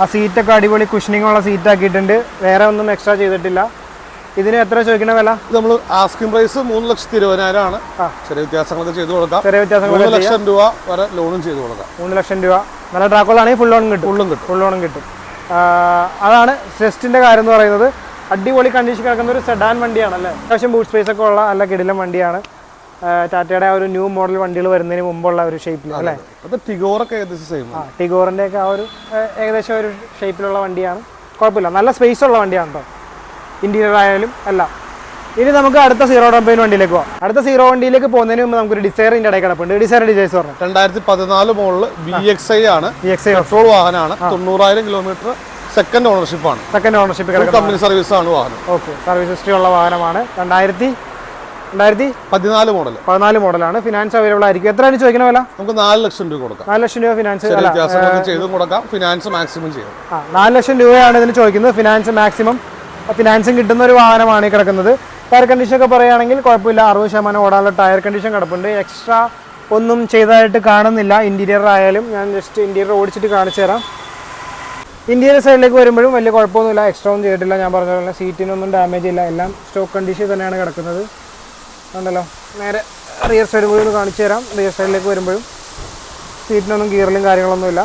ആ സീറ്റൊക്കെ അടിപൊളി കുഷനിങ് ഉള്ള സീറ്റ് ആക്കിയിട്ടുണ്ട്. വേറെ ഒന്നും എക്സ്ട്രാ ചെയ്തിട്ടില്ല. ഇതിന് എത്ര ചോദിക്കണ വില? നമ്മൾ ആസ്കിംഗ് പ്രൈസ് മൂന്ന് ലക്ഷത്തി ഇരുപതിനായിരം ആണ്. ചെറിയ വ്യത്യാസങ്ങളൊക്കെ ചെയ്തു കൊടുക്കാം. ചെറിയ വ്യത്യാസങ്ങൾ ലക്ഷം രൂപ വരെ ലോണും ചെയ്തു കൊടുക്കാം. മൂന്ന് ലക്ഷം രൂപ. നല്ല ട്രാക്കുകളാണെങ്കിൽ ഫുൾ ലോണും കിട്ടും. ഫുള്ളും കിട്ടും. ഫുൾ ലോണും കിട്ടും. അതാണ് സെസ്റ്റിന്റെ കാര്യം എന്ന് പറയുന്നത്. അടിപൊളി കണ്ടീഷൻ കിടക്കുന്ന ഒരു സെഡാൻ വണ്ടിയാണ് അല്ലേ അത്യാവശ്യം ബൂട്ട് സ്പേസ് ഒക്കെ ഉള്ള നല്ല കിടിലം വണ്ടിയാണ്. ടാറ്റയുടെ ആ ഒരു ന്യൂ മോഡൽ വണ്ടികൾ വരുന്നതിന് മുമ്പുള്ള ഒരു ഷേപ്പിൽ അല്ലേ? അത് ടിഗോറൊക്കെ ഏകദേശം സെയിം ആ ടിഗോറിന്റെ ഒക്കെ ആ ഒരു ഏകദേശം ഒരു ഷേപ്പിലുള്ള വണ്ടിയാണ്. കുഴപ്പമില്ല. നല്ല സ്പേസ് ഉള്ള വണ്ടിയാണ് കേട്ടോ ഇന്റീരിയർ ആയാലും അല്ല ഇനി നമുക്ക് അടുത്ത സീറോ ഡൗൺ പേയ്മെന്റ് വണ്ടിയിലേക്ക് പോകാം അടുത്ത സീറോ വണ്ടിയിലേക്ക് പോകുന്നതിന് മുമ്പ് നമുക്കൊരു ഡിസൈറിന്റെ ഇടയിൽ കിടപ്പുണ്ട് ഡിസൈർ ഡിസൈസ് പറഞ്ഞു? രണ്ടായിരത്തി പതിനാല് മോഡൽ ബി എക്സ് ഐ ആണ് പെട്രോൾ വാഹനമാണ്. തൊണ്ണൂറായിരം കിലോമീറ്റർ സെക്കൻഡ് ഓണർഷിപ്പ് ആണ്. സെക്കൻഡ് ഓണർഷിപ്പ് കമ്പനി സർവീസ് ആണ് വാഹനം. ഓക്കെ സർവീസ് ഹിസ്റ്ററി ഉള്ള വാഹനമാണ്. രണ്ടായിരത്തി രണ്ടായിരത്തി പതിനാല് മോഡൽ പതിനാല് മോഡലാണ്. ഫിനാൻസ് അവൈലബിൾ ആയിരിക്കും. എത്രയാണ് ചോദിക്കുന്ന വില? നമുക്ക് നാല് ലക്ഷം രൂപ കൊടുക്കാം. നാല് ലക്ഷം രൂപ ഫിനാൻസ് ചെയ്തും കൊടുക്കാം. ഫിനാൻസ് മാക്സിമം ചെയ്യാം ആ നാല് ലക്ഷം രൂപയാണ് ഇതിന് ചോദിക്കുന്നത്. ഫിനാൻസ് മാക്സിമം ഫിനാൻസും കിട്ടുന്ന ഒരു വാഹനമാണ് ഈ കിടക്കുന്നത്. ടയർ കണ്ടീഷൻ ഒക്കെ പറയുകയാണെങ്കിൽ കുഴപ്പമില്ല. അറുപത് ശതമാനം ഓടാനുള്ള ടയർ കണ്ടീഷൻ കിടപ്പുണ്ട്. എക്സ്ട്രാ ഒന്നും ചെയ്തതായിട്ട് കാണുന്നില്ല. ഇന്റീരിയർ ആയാലും ഞാൻ ജസ്റ്റ് ഇന്റീരിയർ ഓടിച്ചിട്ട് കാണിച്ചു തരാം. ഇന്റീരിയർ സൈഡിലേക്ക് വരുമ്പോഴും വലിയ കുഴപ്പമൊന്നുമില്ല. എക്സ്ട്രാ ഒന്നും ചെയ്തിട്ടില്ല. ഞാൻ പറഞ്ഞ പോലെ സീറ്റിനൊന്നും ഡാമേജ് ഇല്ല. എല്ലാം സ്റ്റോക്ക് കണ്ടീഷൻ തന്നെയാണ് കിടക്കുന്നത്. ഉണ്ടല്ലോ. നേരെ റിയർ സൈഡ് പോയി ഒന്ന് കാണിച്ചു തരാം. റിയർ സൈഡിലേക്ക് വരുമ്പോഴും സീറ്റിനൊന്നും ഗിയറിലും കാര്യങ്ങളൊന്നുമില്ല.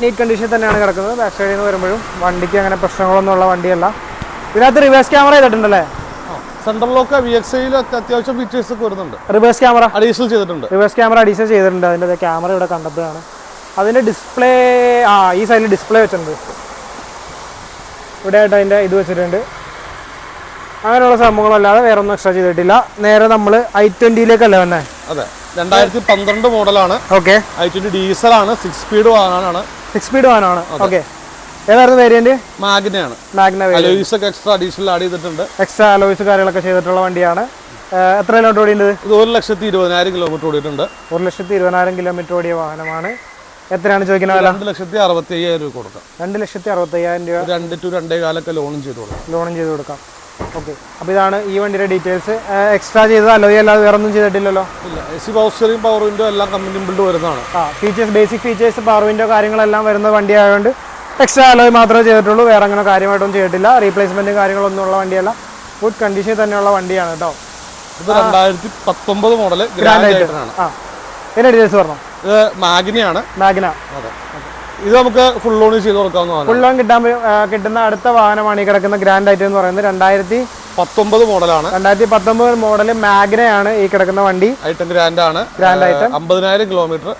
നീറ്റ് കണ്ടീഷനിൽ തന്നെയാണ് കിടക്കുന്നത്. ബാക്ക് സൈഡിൽ നിന്ന് വരുമ്പോഴും വണ്ടിക്ക് അങ്ങനെ പ്രശ്നങ്ങളൊന്നും ഉള്ള വണ്ടിയല്ല. ഇതിനകത്ത് റിവേഴ്സ് ക്യാമറ ചെയ്തിട്ടുണ്ടല്ലേ? സെൻട്രൽ ലോക്ക് വി എക്സ് ഐയിലൊക്കെ അത്യാവശ്യം ഫീച്ചേഴ്സ് ഒക്കെ വരുന്നുണ്ട്. റിവേഴ്സ് ക്യാമറ അഡീഷണൽ ചെയ്തിട്ടുണ്ട്. റിവേഴ്സ് ക്യാമറ അഡീഷണൽ ചെയ്തിട്ടുണ്ട്. അതിന്റെ ക്യാമറ ഇവിടെ കണ്ടപ്പോഴാണ്. അതിന്റെ ഡിസ്പ്ലേ ആ ഈ സൈഡിൽ ഡിസ്പ്ലേ വെച്ചിട്ടുണ്ട്. ഇവിടെ ആയിട്ട് അതിന്റെ ഇത് വെച്ചിട്ടുണ്ട്. അങ്ങനെയുള്ള സംഭവങ്ങളല്ലാതെ വേറെ ഒന്നും എക്സ്ട്രാ ചെയ്തിട്ടില്ല. നേരെ നമ്മൾ ഐ ട്വന്റിയിലേക്കല്ലേ വന്നേ? അതെ. രണ്ടായിരത്തി പന്ത്രണ്ട് മോഡലാണ് ഓക്കെ ഐ ട്വന്റി ആണ് സിക്സ് സ്പീഡ് വാഹനമാണ് സിക്സ് സ്പീഡ് വാഹനമാണ് ഓക്കെ ഏതായിരുന്നു വേരിയന്റ് മാഗ്നയാണ്. മാഗ്ന അലോയിസ് ഒക്കെ എക്സ്ട്രാ അഡീഷണൽ ആഡ് ചെയ്തിട്ടുണ്ട്. എക്സ്ട്രാ അലോയ്സ് കാര്യങ്ങളൊക്കെ ചെയ്തിട്ടുള്ള വണ്ടിയാണ്. എത്ര കിലോമീറ്റർ ഓടിയുണ്ട് ഇത് ഒരു ലക്ഷത്തി ഇരുപതിനായിരം കിലോമീറ്റർ ഓടിയിട്ടുണ്ട്. ഒരു ലക്ഷത്തി ഇരുപതിനായിരം കിലോമീറ്റർ ഓടിയ വാഹനമാണ്. എത്രയാണ് ചോദിക്കുന്നത് രണ്ട് ലക്ഷത്തി അറുപത്തി അയ്യായിരം രൂപ കൊടുക്കാം. രണ്ട് ലക്ഷത്തി അറുപത്തി അയ്യായിരം രൂപ. രണ്ട് ടു രണ്ടേ കാലൊക്കെ ലോണും ചെയ്ത് കൊടുക്കാം. ലോണും ചെയ്ത് കൊടുക്കാം. ഓക്കെ. അപ്പോൾ ഇതാണ് ഈ വണ്ടിയുടെ ഡീറ്റെയിൽസ് എക്സ്ട്രാ ചെയ്തത് അലോയി അല്ലാതെ വേറെ ഒന്നും ചെയ്തിട്ടില്ലല്ലോ? ഇല്ല. A C power steering power window എല്ലാം കമ്പനി ബിൽഡ് വരുന്നതാണ്. ആ features basic features power window കാര്യങ്ങളെല്ലാം വരുന്ന വണ്ടി ആയതുകൊണ്ട് എക്സ്ട്രാ അലോയ് മാത്രമേ ചെയ്തിട്ടുള്ളൂ. വേറെ അങ്ങനെ കാര്യമായിട്ടൊന്നും ചെയ്തിട്ടില്ല. റീപ്ലേസ്മെന്റും കാര്യങ്ങളൊന്നും ഉള്ള വണ്ടിയല്ല. ഗുഡ് കണ്ടീഷൻ തന്നെയുള്ള വണ്ടിയാണ് കേട്ടോ. ഇത് രണ്ടായിരത്തി പത്തൊമ്പത് മോഡൽ ഗ്രാൻഡ് ആയിട്ടാണ് ആ. ഇതിന്റെ ഡീറ്റെയിൽസ് പറഞ്ഞു? ഇത് മാഗ്നയാണ് മാഗ്ന അതെ. ഇത് നമുക്ക് ഫുൾ ലോൺ ചെയ്ത് കൊടുക്കാവുന്നതാണ്. ഫുൾ ലോൺ കിട്ടാൻ കിട്ടുന്ന അടുത്ത വാഹനമാണ് ഈ കിടക്കുന്ന ഗ്രാൻഡ് ഐറ്റം എന്ന് പറയുന്നത്. രണ്ടായിരത്തി പത്തൊമ്പത് മോഡലാണ്. രണ്ടായിരത്തി പത്തൊമ്പത് മോഡൽ മാഗ്നയാണ് ഈ കിടക്കുന്ന വണ്ടി. ഐറ്റം ഗ്രാൻഡ് ആണ്. ഗ്രാൻഡ് ഐറ്റം അമ്പതിനായിരം കിലോമീറ്റർ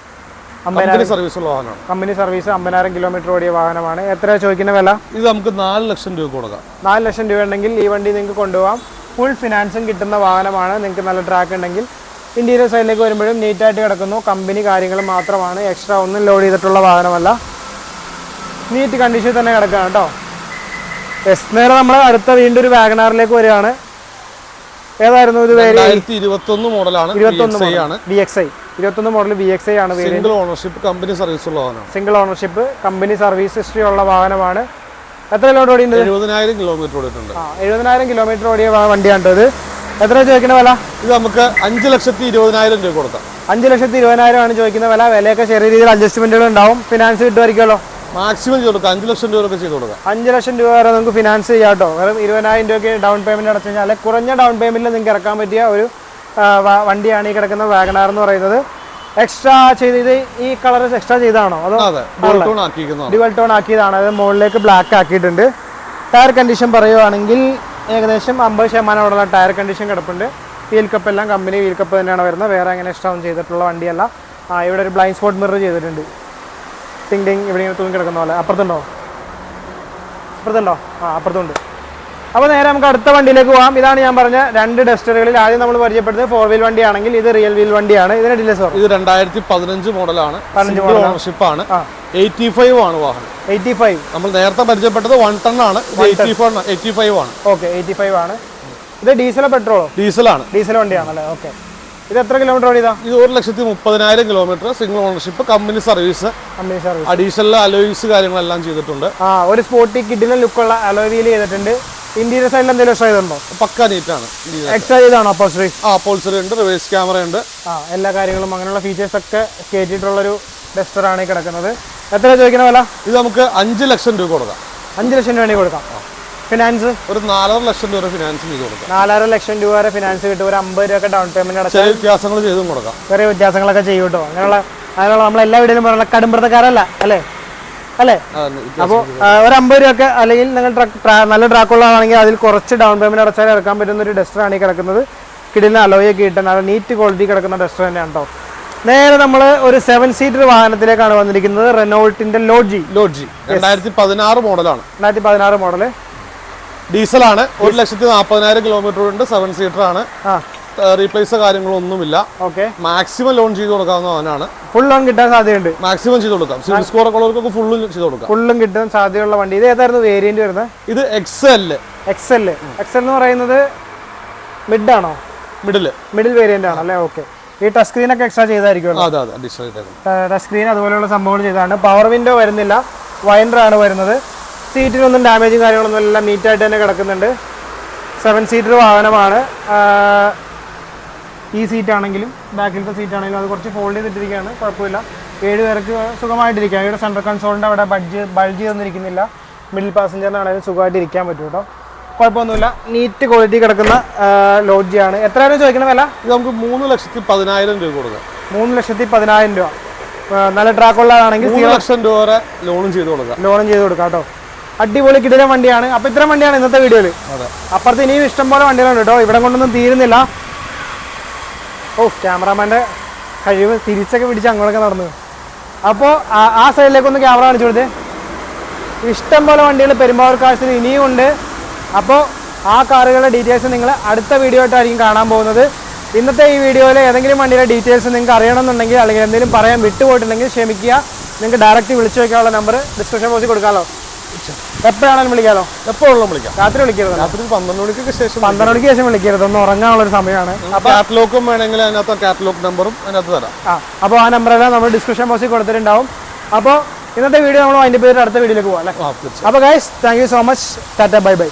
കമ്പനി സർവീസ് ഉള്ള വാഹനമാണ്. കമ്പനി സർവീസ് അമ്പതിനായിരം കിലോമീറ്റർ ഓടിയ വാഹനമാണ്. എത്ര ചോദിക്കുന്ന വില? ഇത് നമുക്ക് നാല് ലക്ഷം രൂപ കൊടുക്കാം. നാല് ലക്ഷം രൂപ ഉണ്ടെങ്കിൽ ഈ വണ്ടി നിങ്ങൾക്ക് കൊണ്ടുപോകാം. ഫുൾ ഫിനാൻസും കിട്ടുന്ന വാഹനമാണ്. നിങ്ങൾക്ക് നല്ല ട്രാക്ക് ഉണ്ടെങ്കിൽ. ഇന്റീരിയർ സൈഡിലേക്ക് വരുമ്പോഴും നീറ്റായിട്ട് കിടക്കുന്നു. കമ്പനി കാര്യങ്ങൾ മാത്രമാണ്. എക്സ്ട്രാ ഒന്നും ലോഡ് ചെയ്തിട്ടുള്ള വാഹനമല്ല. നീറ്റ് കണ്ടീഷൻ തന്നെ കിടക്കുകയാണ് കേട്ടോ. എസ് നേരെ നമ്മൾ അടുത്ത വീണ്ടും ഒരു വാഗനാറിലേക്ക് വരികയാണ്. ഏതായിരുന്നു ഇത് രണ്ടായിരത്തി ഇരുപത്തി മോഡലാണ് ഇരുപത്തൊന്ന് എക്സ് ഐ ഇരുപത്തൊന്ന് മോഡൽ ബി എക്സ് ഐ ആണ് സിംഗിൾ ഓണർഷിപ്പ് കമ്പനി സർവീസ് ഉള്ള വാഹനമാണ്. Single ownership company service history ഉള്ള വാഹനമാണ്. എത്ര കിലോമീറ്റർ ഓടിയുണ്ട് എഴുപതിനായിരം കിലോമീറ്റർ ഓടിയിട്ടുണ്ട്. ആ എഴുപതിനായിരം കിലോമീറ്റർ ഓടിയ വണ്ടിയാണ് ഇത് എത്ര ചോദിക്കുന്ന വില? ഇത് നമുക്ക് അഞ്ച് ലക്ഷത്തി ഇരുപതിനായിരം രൂപ കൊടുക്കാം. അഞ്ച് ലക്ഷത്തി ഇരുപതിനായിരം ആണ് ചോദിക്കുന്ന വില. വിലയൊക്കെ ചെറിയ രീതിയിൽ അഡ്ജസ്റ്റ്മെന്റുകൾ ഉണ്ടാവും. ഫിനാൻസ് കിട്ടുമായിരിക്കുമല്ലോ മാക്സിമം ചെയ്ത് കൊടുക്കാം. അഞ്ച് ലക്ഷം രൂപ ഒക്കെ ചെയ്ത് കൊടുക്കാം. അഞ്ച് ലക്ഷം രൂപ വരെ നമുക്ക് ഫിനാൻസ് ചെയ്യാം കേട്ടോ. വെറും ഇരുപതിനായിരം രൂപയ്ക്ക് ഡൗൺ പേയ്മെന്റ് അടച്ചു കഴിഞ്ഞാൽ അല്ലെങ്കിൽ കുറഞ്ഞ ഡൗൺ പേയ്മെന്റിൽ നിങ്ങൾക്ക് ഇറക്കാൻ പറ്റിയ ഒരു വണ്ടിയാണ് ഈ കിടക്കുന്ന വാഗണാർ എന്ന് പറയുന്നത്. എക്സ്ട്രാ ചെയ്ത് ഇത് ഈ കളർ എക്സ്ട്രാ ചെയ്താണോ? അതോ ഡ്യുവൽ ടോൺ ആക്കിയതാണ്. അത് മുകളിലേക്ക് ബ്ലാക്ക് ആക്കിയിട്ടുണ്ട്. ടയർ കണ്ടീഷൻ പറയുവാണെങ്കിൽ ഏകദേശം അമ്പത് ശതമാനമുള്ള ടയർ കണ്ടീഷൻ കിടപ്പുണ്ട്. വീൽ കപ്പ് എല്ലാം കമ്പനി വീൽ കപ്പ് തന്നെയാണ് വരുന്നത്. വേറെ അങ്ങനെ എക്സ്ട്രാ ഒന്നും ചെയ്തിട്ടുള്ള വണ്ടിയല്ല. ആ ഇവിടെ ഒരു ബ്ലൈൻഡ് സ്പോട്ട് മിറർ ചെയ്തിട്ടുണ്ട്. ടിങ് ടിങ് ഇവിടെ ഇങ്ങനെ തൂങ്ങി കിടക്കുന്ന പോലെ. അപ്പുറത്തുണ്ടോ? അപ്പുറത്തുണ്ടോ? ആ അപ്പുറത്തുണ്ട്. അപ്പോൾ നേരെ നമുക്ക് അടുത്ത വണ്ടിയിലേക്ക് പോകാം ഇതാണ് ഞാൻ പറഞ്ഞ രണ്ട് ഡസ്റ്ററുകളിൽ ആദ്യം നമ്മൾ പരിചയപ്പെടുന്നത് ഫോർ വീൽ വണ്ടിയാണെങ്കിൽ ഇത് റിയൽ വീൽ വണ്ടിയാണ്. ഇതിന് സോർ ഇത് രണ്ടായിരത്തി പതിനഞ്ച് മോഡലാണ് ഓണർഷിപ്പ് ആണ്. എയ്റ്റി ഫൈവ് ആണ് വാഹനം. എയ്റ്റി ഫൈവ് നമ്മൾ നേരത്തെ പരിചയപ്പെട്ടത് വൺ ടൺ ആണ്. എയ്റ്റി ഫോർ എയ്റ്റി ഫൈവ് ആണ്. ഓക്കെ എയ്റ്റി ഫൈവ് ആണ്. ഇത് ഡീസലോ പെട്രോളോ ഡീസലാണ് ഡീസൽ വണ്ടിയാണല്ലേ? ഓക്കെ ഇത് എത്ര കിലോമീറ്റർ ഓടിയതാ ഇത്? ഒരു ലക്ഷത്തി മുപ്പതിനായിരം kilometre single ownership company service company service additional alloys കാര്യങ്ങളെല്ലാം ചെയ്തിട്ടുണ്ട്. ആ ഒരു സ്പോർട്ടി കിഡിലെ ലുക്കുള്ള അലോയിൽ ചെയ്തിട്ടുണ്ട്. ഇന്റീരിയർ സൈഡിൽ എന്തെങ്കിലും എക്സ്ട്രാ ചെയ്തിട്ടുണ്ടോ? പക്ക നീറ്റാണ് എക്സ്ട്രാ ചെയ്താണോ അപ്പോൾസറി ആ പോൾസറി ഉണ്ട് റിവേഴ്സ് ക്യാമറ ഉണ്ട്. ആ എല്ലാ കാര്യങ്ങളും അങ്ങനെയുള്ള ഫീച്ചേഴ്സ് ഒക്കെ കയറ്റിയിട്ടുള്ളൊരു ഡസ്റ്ററാണ് ഈ കിടക്കുന്നത്. എത്ര ചോദിക്കുന്ന വില? ഇത് നമുക്ക് അഞ്ച് ലക്ഷം രൂപ കൊടുക്കാം. അഞ്ച് ലക്ഷം രൂപ കൊടുക്കാം. ഫിനാൻസ് ഒരു നാലര ലക്ഷം രൂപ ഫിനാൻസ് ചെയ്ത് കൊടുക്കാം. നാലര ലക്ഷം രൂപ വരെ ഫിനാൻസ് കിട്ടും. ഒരു അമ്പത് രൂപ ഡൗൺ പേയ്മെന്റ് അടച്ചാൽ ചെറിയ വ്യത്യാസങ്ങൾ ചെയ്തും കൊടുക്കാം. ചെറിയ വ്യത്യാസങ്ങളൊക്കെ ചെയ്യും കേട്ടോ. അങ്ങനെയുള്ള അങ്ങനെയുള്ള നമ്മൾ എല്ലാ വീടിലും പറഞ്ഞ കടുംപ്രതക്കാരല്ല അല്ലേ? അല്ലേ? അപ്പോൾ ഒരു അമ്പത് രൂപയൊക്കെ അല്ലെങ്കിൽ നിങ്ങൾ നല്ല ട്രാക്കുള്ളതാണെങ്കിൽ അതിൽ കുറച്ച് ഡൗൺ പേയ്മെന്റ് അടച്ചാൽ ഇറക്കാൻ പറ്റുന്ന ഒരു ഡസ്റ്ററാണ് ഈ കിടക്കുന്നത്. കിടിലിന് അലോയൊക്കെ കിട്ടുന്ന നല്ല നീറ്റ് ക്വാളിറ്റി കിടക്കുന്ന ഡസ്റ്റർ തന്നെയാണ് കേട്ടോ നേരെ നമ്മൾ ഒരു സെവൻ സീറ്റർ വാഹനത്തിലേക്കാണ് വന്നിരിക്കുന്നത്. റെനോൾട്ടിന്റെ ലോഡ്ജി ലോഡ്ജി രണ്ടായിരത്തി പതിനാറ് മോഡലാണ് രണ്ടായിരത്തി പതിനാറ് മോഡൽ ഡീസലാണ്. ഒരു ലക്ഷത്തി നാൽപ്പതിനായിരം കിലോമീറ്റർ ഉണ്ട്. സെവൻ സീറ്റർ ആണ്. റീപ്ലേസ് കാര്യങ്ങളൊന്നുമില്ല. ഓക്കെ മാക്സിമം ലോൺ ചെയ്ത് കൊടുക്കാവുന്ന അവനാണ്. ഫുൾ ലോൺ കിട്ടാൻ സാധ്യതയുണ്ട്. മാക്സിമം ചെയ്ത് കൊടുക്കാം. സിവിൽ സ്കോർ ഒക്കെ ഉള്ളവർക്കൊക്കെ ഫുള്ളും ചെയ്ത് കൊടുക്കാം. ഫുള്ളും കിട്ടാൻ സാധ്യതയുള്ള വണ്ടി. ഇത് ഏതായിരുന്നു വേരിയന്റ് വരുന്നത്? ഇത് X L X L X L എന്ന് പറയുന്നത് മിഡ് ആണോ? മിഡിൽ മിഡിൽ വേരിയന്റ് ആണ് അല്ലേ? ഓക്കെ ഈ ടച്ച് സ്ക്രീൻ ഒക്കെ എക്സ്ട്രാ ചെയ്തായിരിക്കും ടച്ച് സ്ക്രീൻ അതുപോലെയുള്ള സംഭവങ്ങൾ ചെയ്താണ് പവർ വിൻഡോ വരുന്നില്ല. വൈൻഡർ ആണ് വരുന്നത്. സീറ്റിനൊന്നും ഡാമേജും കാര്യങ്ങളൊന്നും എല്ലാം നീറ്റായിട്ട് തന്നെ കിടക്കുന്നുണ്ട്. സെവൻ സീറ്റർ വാഹനമാണ്. ഈ സീറ്റ് ആണെങ്കിലും ബാക്കിലത്തെ സീറ്റ് ആണെങ്കിലും അത് കുറച്ച് ഫോൾഡ് ചെയ്തിട്ടിരിക്കുകയാണ്. കുഴപ്പമില്ല. ഏഴ് പേർക്ക് സുഖമായിട്ടിരിക്കാം. ഇവിടെ സെൻട്രൽ കൺസോളിന്റെ അവിടെ ബഡ്ജ് ബൾജ് തന്നിരിക്കുന്നില്ല. മിഡിൽ പാസഞ്ചറിനാണെങ്കിലും സുഖമായിട്ട് ഇരിക്കാൻ പറ്റും കേട്ടോ. കുഴപ്പമൊന്നുമില്ല. നീറ്റ് ക്വാളിറ്റി കിടക്കുന്ന ലോഡ്ജിയാണ് എത്രയാണ് ചോദിക്കുന്ന വില? ഇത് നമുക്ക് മൂന്ന് ലക്ഷത്തി പതിനായിരം രൂപ കൊടുക്കാം. മൂന്ന് ലക്ഷത്തി പതിനായിരം രൂപ. നല്ല ട്രാക്കുള്ളതാണെങ്കിൽ ഉള്ളതാണെങ്കിൽ ലക്ഷം രൂപ വരെ ലോണും ചെയ്ത് കൊടുക്കാം. ലോണും ചെയ്ത് കൊടുക്കാം കേട്ടോ. അടിപൊളി കിടിലം വണ്ടിയാണ്. അപ്പോൾ ഇത്തരം വണ്ടിയാണ് ഇന്നത്തെ വീഡിയോയിൽ അപ്പുറത്ത് ഇനിയും ഇഷ്ടംപോലെ വണ്ടികളുണ്ട് കേട്ടോ. ഇവിടെ കൊണ്ടൊന്നും തീരുന്നില്ല. ഓ ക്യാമറാമാന്റെ കഴിവ് തിരിച്ചൊക്കെ പിടിച്ച് അങ്ങോട്ടൊക്കെ നടന്നു. അപ്പോ ആ സൈഡിലേക്കൊന്ന് ക്യാമറ കാണിച്ചു കൊടുത്തേ. ഇഷ്ടംപോലെ വണ്ടികൾ പെരുമ്പാവൂർ കാഴ്ചയിൽ ഇനിയും ഉണ്ട്. അപ്പോ ആ കാറുകളുടെ ഡീറ്റെയിൽസ് നിങ്ങൾ അടുത്ത വീഡിയോ ആയിട്ടായിരിക്കും കാണാൻ പോകുന്നത്. ഇന്നത്തെ ഈ വീഡിയോയിൽ ഏതെങ്കിലും വണ്ടിയുടെ ഡീറ്റെയിൽസ് നിങ്ങൾക്ക് അറിയണമെന്നുണ്ടെങ്കിൽ അല്ലെങ്കിൽ എന്തെങ്കിലും പറയാൻ വിട്ടുപോയിട്ടുണ്ടെങ്കിൽ ക്ഷമിക്കുക. നിങ്ങൾക്ക് ഡയറക്റ്റ് വിളിച്ചു വയ്ക്കാനുള്ള നമ്പർ ഡിസ്ക്രിപ്ഷൻ ബോക്സിൽ കൊടുക്കാമല്ലോ. എപ്പോഴാണെങ്കിലും വിളിക്കാലോ? എപ്പോഴും വിളിക്കാം. രാത്രി വിളിക്കരുത് രാത്രി പന്ത്രണ്ട് മണിക്കൊക്കെ ശേഷം പന്ത്രണ്ട് മണിക്ക് ശേഷം വിളിക്കരുത്. ഒന്ന് ഉറങ്ങാനുള്ള ഒരു സമയമാണ് കാറ്റലോഗും വേണമെങ്കിൽ അതിനകത്ത് കാറ്റലോഗ് നമ്പറും അതിനകത്ത് തരാം. ആ അപ്പോൾ ആ നമ്പറെല്ലാം നമ്മൾ ഡിസ്ക്രിപ്ഷൻ ബോക്സിൽ കൊടുത്തിട്ടുണ്ടാവും. അപ്പോൾ ഇന്നത്തെ വീഡിയോ നമ്മൾ അതിന്റെ പേര് അടുത്ത വീഡിയോയിലേക്ക് പോകാം അല്ലേ? അപ്പോൾ guys thank you so much tata bye bye